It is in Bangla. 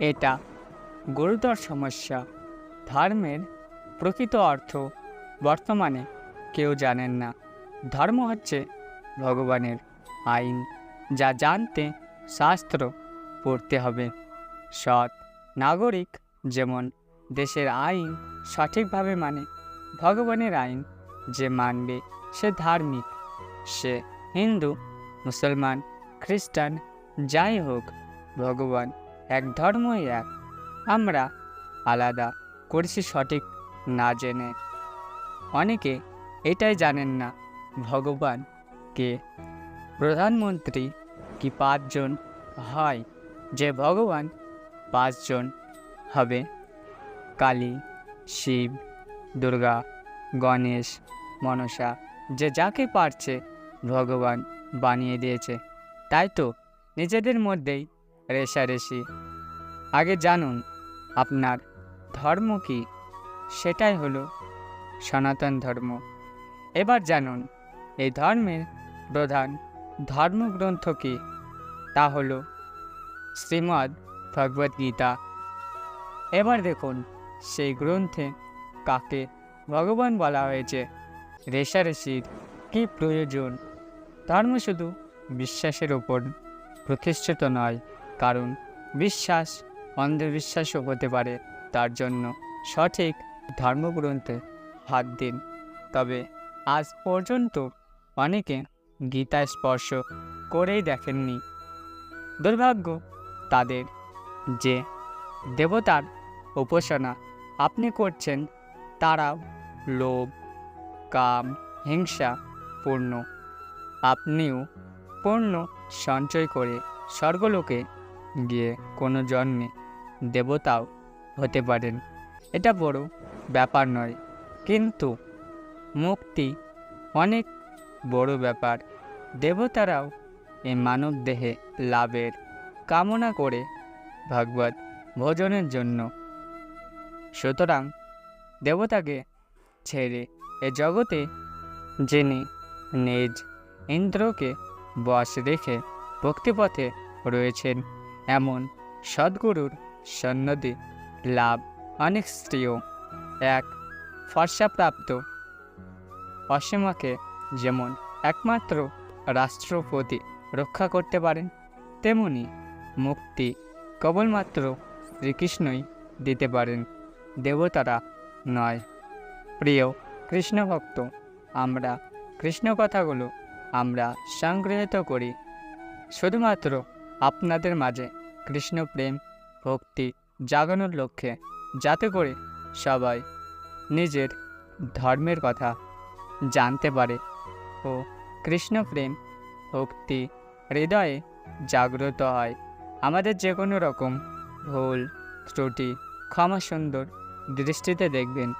এটা গুরুতর সমস্যা। ধর্মের প্রকৃত অর্থ বর্তমানে কেউ জানেন না। ধর্ম হচ্ছে ভগবানের আইন, যা জানতে শাস্ত্র পড়তে হবে। সৎ নাগরিক যেমন দেশের আইন সঠিকভাবে মানে ভগবানের আইন যে মানবে সে ধার্মিক, সে হিন্দু, মুসলমান, খ্রিস্টান, যাই হোক, ভগবান এক ধর্মই এক। আমরা আলাদা, করছি সঠিক, না জেনে। অনেকে এটাই জানেন না, ভগবান কে? প্রধানমন্ত্রী কি পাঁচজন হয়? যে ভগবান পাঁচজন হবে? কালী, শিব, দুর্গা, গণেশ, মনসা, যে যাকে পারছে ভগবান বানিয়ে দিয়েছে। তাই তো নিজেদের মধ্যেই রেশারেশি আগে জানুন, আপনার ধর্ম কি? সেটাই হলো সনাতন ধর্ম। এবার জানুন, এই ধর্মের প্রধান ধর্মগ্রন্থ কি? তা হলো শ্রীমদ্ ভগবদ্গীতা এবার দেখুন, সেই গ্রন্থে কাকে ভগবান বলা হয়েছে? রেশারেশির কী প্রয়োজন? ধর্ম শুধু বিশ্বাসের ওপর প্রতিষ্ঠিত নয় কারণ বিশ্বাস অন্ধবিশ্বাসও হতে পারে তার জন্য সঠিক ধর্মগ্রন্থে হাত দিন। তবে আজ পর্যন্ত অনেকে গীতা স্পর্শ করেই দেখেননি। দুর্ভাগ্য তাদের যে দেবতার উপাসনা আপনি করছেন তারাও লোভ, কাম, হিংসা পূর্ণ। আপনিও পূর্ণ সঞ্চয় করে স্বর্গলোকে গিয়ে কোনো জন্মে দেবতাও হতে পারেন। এটা বড় ব্যাপার নয়, কিন্তু মুক্তি অনেক বড় ব্যাপার। দেবতারাও এই মানব দেহে লাভের কামনা করে ভাগবত ভোজনের জন্য। সুতরাং দেবতাকে ছেড়ে এ জগতে যিনি নিজ ইন্দ্রকে বশ রেখে ভক্তিপথে রয়েছেন এমন সদ্গুরুর সন্নতি লাভ অনেক স্ত্রীও। এক, ফর্সাপ্রাপ্ত। অসীমাকে যেমন একমাত্র রাষ্ট্রপতি রক্ষা করতে পারেন, তেমনি মুক্তি কেবলমাত্র শ্রীকৃষ্ণই দিতে পারেন, দেবতারা নয়। প্রিয় কৃষ্ণ ভক্ত আমরা কৃষ্ণ কথাগুলো আমরা সংগৃহীত করি শুধুমাত্র আপনাদের মাঝে। কৃষ্ণ প্রেম, ভক্তি জাগানোর লক্ষ্যে যাতে করে সবাই নিজের ধর্মের কথা জানতে পারে ও কৃষ্ণ প্রেম, ভক্তি হৃদয়ে জাগ্রত হয়। আমাদের যে কোনো রকম ভুল, ত্রুটি, ক্ষমা সুন্দর দৃষ্টিতে দেখবেন।